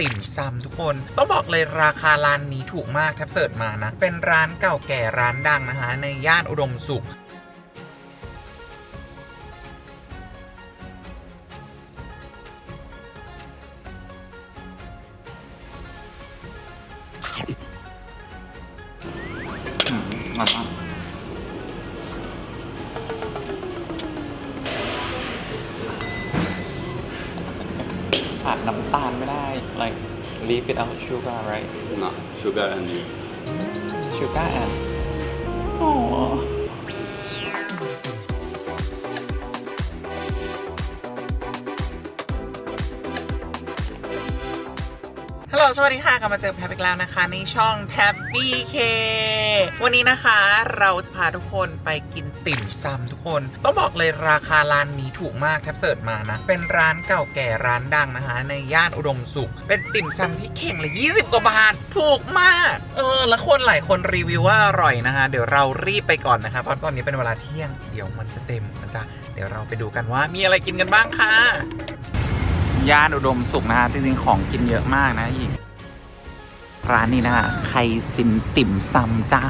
ติ่มซำทุกคน ต้องบอกเลยราคาร้านนี้ถูกมากแทบเสิร์ชมานะ เป็นร้านเก่าแก่ร้านดังนะคะ ในย่านอุดมสุขอืมอร่อยมากขาดน้ำตาลไม่ได้ like leave without sugar right No, sugar and you. sugar and อ๋ ลสวัสดีค่ะกลับมาเจอแพบอีกแล้วนะคะ ในช่องแท็บบี้เควันนี้นะคะเราจะพาทุกคนไปกินติ่มซำทุกคน ต้องบอกเลยราคาร้านนี้ถูกมากแทบเสิร์ชมานะ เป็นร้านเก่าแก่ร้านดังนะคะ ในย่านอุดมสุข เป็นติ่มซำที่เข่งเละ20 กว่าบาท ถูกมาก เออ แล้วคนหลายคนรีวิวว่าอร่อยนะคะ เดี๋ยวเรารีบไปก่อนนะคะเพราะตอนนี้เป็นเวลาเที่ยงเดี๋ยวมันจะเต็มนะจ๊ะเดี๋ยวเราไปดูกันว่ามีอะไรกินกันบ้างค่ะ ย่านอุดมสุขนะฮะจริงๆของกินเยอะมากนะอีก ร้านนี้นะคะไคซินติ่มซำจ้า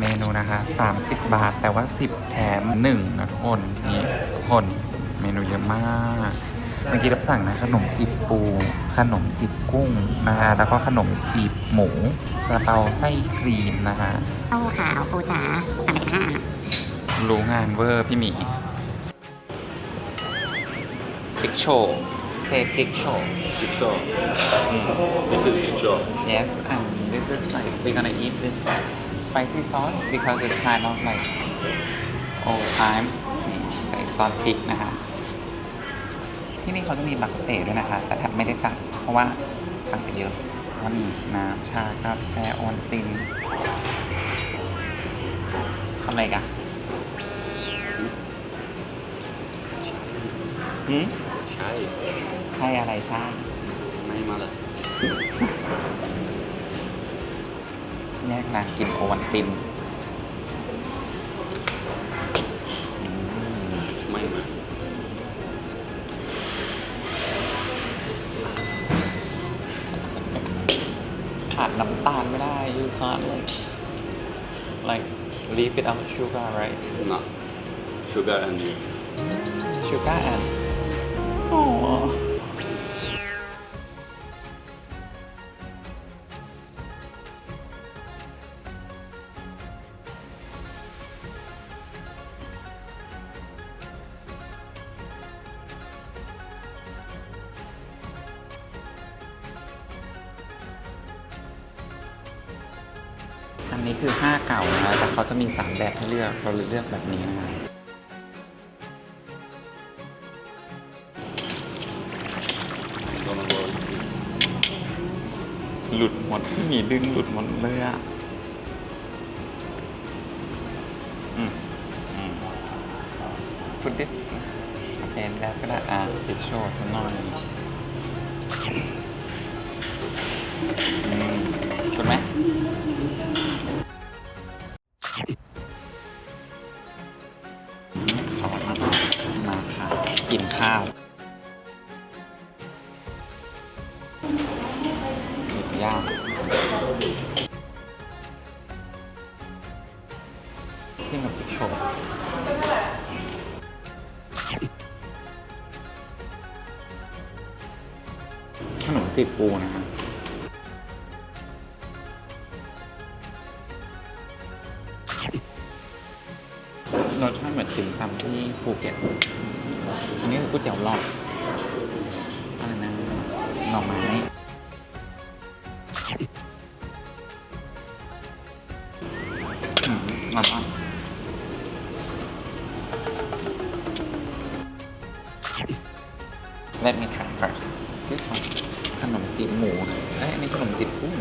เมนูนะคะ30 บาทแต่ว่า 10 แถม 1 นะทุกคน นี่ ทุกคน เมนูเยอะมาก เมื่อกี้รับสั่งนะขนมจีบปู ขนมจีบกุ้งนะคะแล้วก็ขนมจีบหมูซาลาเปาไส้ครีมนะคะเต้าขาวปูจ๋าสั่งไปสิบห้าอันอะรู้งานเวอร์พี่หมีจิกโชเซจิกโช Jigsaw. This is jigsaw. yes and this is like we're gonna eat with spicy sauce because it's kind of like old time นี่ใส่ซอสพริกนะคะ ที่นี่เขาจะมีบักเตด้วยนะคะ แต่แทบไม่ได้สั่ง เพราะว่าสั่งไปเยอะก็มีน้ำชากาแฟออนตินทำอะไรกันหืม Chai. ใช่อะไรชาไม่มาเลย แยกนางกินโอวันติน can't like like leave without sugar right? No, sugar and you. sugar and อ๋ นนี้คือ 5 เก่านะแต่เขาจะมี 3 แบบให้เลือก เราเลยเลือกแบบนี้นะครับหลุดหมดพี่หมีดึงหลุดหมดเลยอะอืมอืม put this โอเคแล้วก็ได้อะติดโชว์ทุกหน่อยอืมถูกไหม กินข้าวหมึกย่างจิ้มกับจิ๊กโชว์ขนมจีบปูนะครับรสชาติเหมือนติ่มซำที่ภูเก็ต อันนี้คือก๋วยเตี๋ยวหลอดอะไรนะหน่อไม้อืมอร่อยมาก Let me try first this one ขนมจีบหมูนะเอ้ยอันนี้ขนมจีบกุ้ง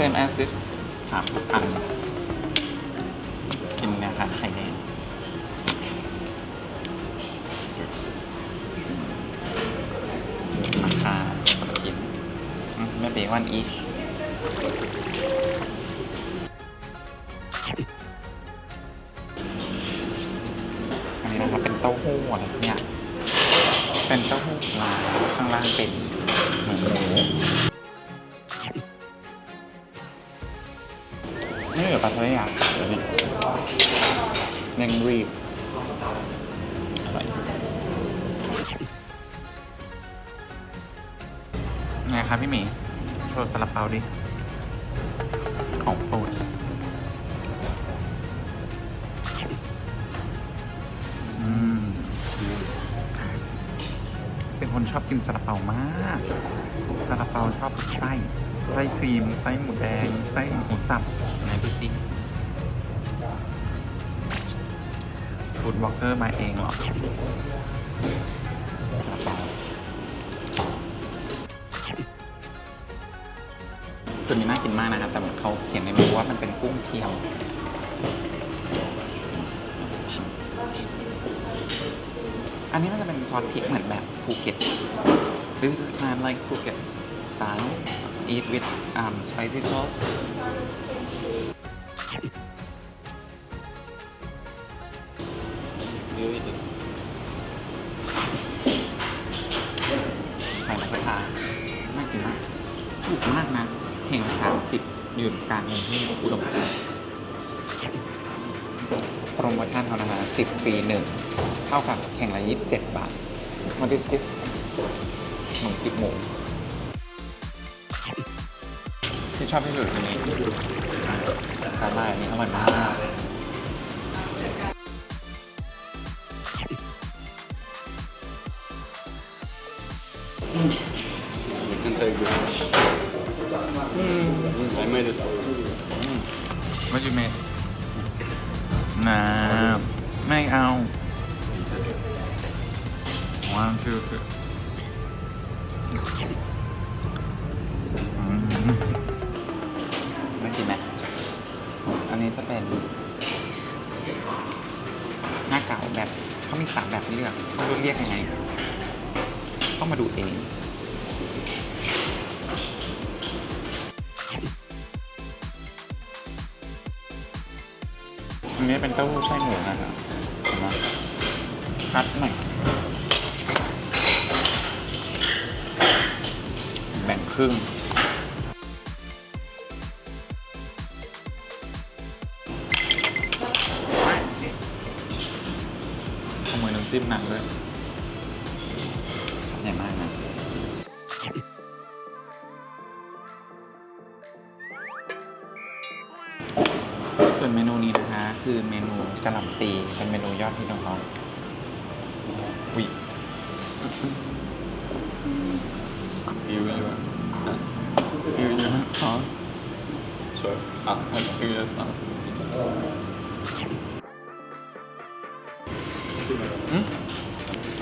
same as this สามอัน กินนะคะไข่แดง ราคาต่อชิ้นไม่เป็นวันอีชอันนี้นะครับเป็นเต้าหู้อะไรสักอย่างเป็นเต้าหู้ปลาข้างล่างเป็นหมู ปลาทะเลอะเดี๋ยวนี้เร่งรีบอร่อยไงครับพี่หมีโชว์ซาลาเปาดิ ของโปรดเป็นคนชอบกินซาลาเปามากซาลาเปาชอบไส้ ไส้ครีม ไส้หมูแดง ไส้หมูสับไหนดูสิฟูดบล็อกเกอร์มาเองเหรอตัวนี้น่ากินมากนะครับ แต่เขาเขียนในเมนูว่ามันเป็นกุ้งเทียมอันนี้มันจะเป็นซอสพริกเหมือนแบบภูเก็ต This is kind of like Phuket style eat with um, spicy sauce You eat it. ไข่นกกระทาน่ากินมากถูกมากนะเข่งสามสิบอยู่กลางกรุงเทพอุดมสุขโปรโมชั่นเขานะคะสิบฟรีหนึ่งเท่ากับแข่งละยี่สิบเจ็ดบาท What is this ขนมจีบหมูที่ชอบที่สุดคือนี้สาหร่ายอันนี้อร่อยมาก You can take this. Mm, I made it. ไม่ใช่เมดน้ำไม่เอา one two three เลือกไม่รู้เรียกยังไง ต้องมาดูเองอันนี้เป็นเต้าหู้ไส้หมูนะครับเห็นไหมคัดหน่อยแบ่งครึ่ง ขโมยน้ำจิ้มนางด้วยใหญ่มากนะส่วนเมนูนี้นะคะ คือเมนูกะหล่ำปีเป็นเมนูยอดฮิตของเขาวิฟิวยูฟิวยูซอส Sorry. Ah, ฟิวยูซอส อืม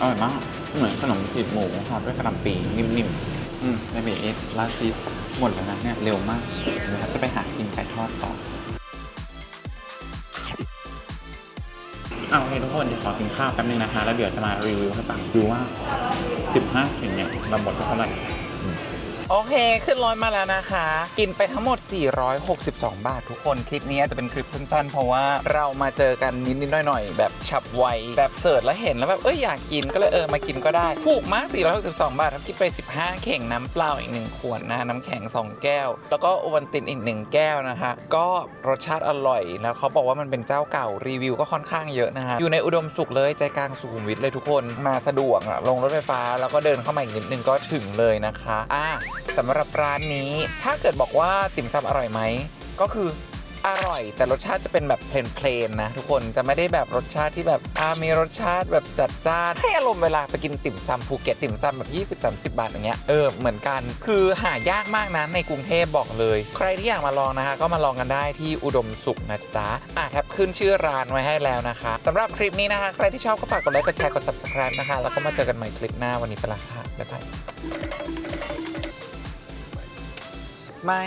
อร่อยมาก เหมือนขนมจีบหมูทอดด้วยกะหล่ำปีนิ่มๆอืมในเบรเอสลาสติหมดแล้วนะเนี่ยเร็วมากนะครับจะไปหากินไก่ทอดต่อเอาโอเคทุกคนเดี๋ยวขอกินข้าวแป๊บนึงนะคะ แล้วเดี๋ยวจะมารีวิวให้ฟังดูว่า 15เห็นเนี่ยเราหมดไปเท่าไหร่ โอเค ขึ้นร้อยมาแล้วนะคะ กินไปทั้งหมด 462 บาททุกคน คลิปนี้จะเป็นคลิปสั้นๆ เพราะว่าเรามาเจอกันนิดๆหน่อยๆ แบบฉับไว แบบเสิร์ชแล้วเห็นแล้วแบบเอ้ยอยากกินก็เลยเออมากินก็ได้ ถูกมาก 462 บาทครับคิดไป 15 เข่งน้ำเปล่าอีก 1 ขวดนะฮะน้ำแข็ง 2 แก้ว แล้วก็โอวัลตินอีก 1 แก้วนะคะ ก็รสชาติอร่อย แล้วเขาบอกว่ามันเป็นเจ้าเก่ารีวิวก็ค่อนข้างเยอะนะฮะอยู่ในอุดมสุขเลยใจกลางสุขุมวิทเลยทุกคน มาสะดวกอะลงรถไฟฟ้าแล้วก็เดินเข้ามาอีกนิดนึงก็ถึงเลยนะคะ อะสำหรับร้านนี้ถ้าเกิดบอกว่าติ่มซำอร่อยไหม ก็คืออร่อย แต่รสชาติจะเป็นแบบเพลนๆนะ ทุกคนจะไม่ได้แบบรสชาติที่แบบอามีรสชาติแบบจัดจ้านให้อารมณ์เวลาไปกินติ่มซำภูเก็ตติ่มซำแบบ 20-30 บาทอย่างเงี้ยเออเหมือนกันคือหายากมากนะในกรุงเทพบอกเลย ใครที่อยากมาลองนะคะ ก็มาลองกันได้ที่อุดมสุขนะจ๊ะอะแท็บขึ้นชื่อร้านไว้ให้แล้วนะคะสำหรับคลิปนี้นะคะ ใครที่ชอบก็ฝากกดไลค์กดแชร์กด subscribe นะคะ แล้วก็มาเจอกันใหม่คลิปหน้าวันนี้ไปละค่ะบ๊ายบาย บาย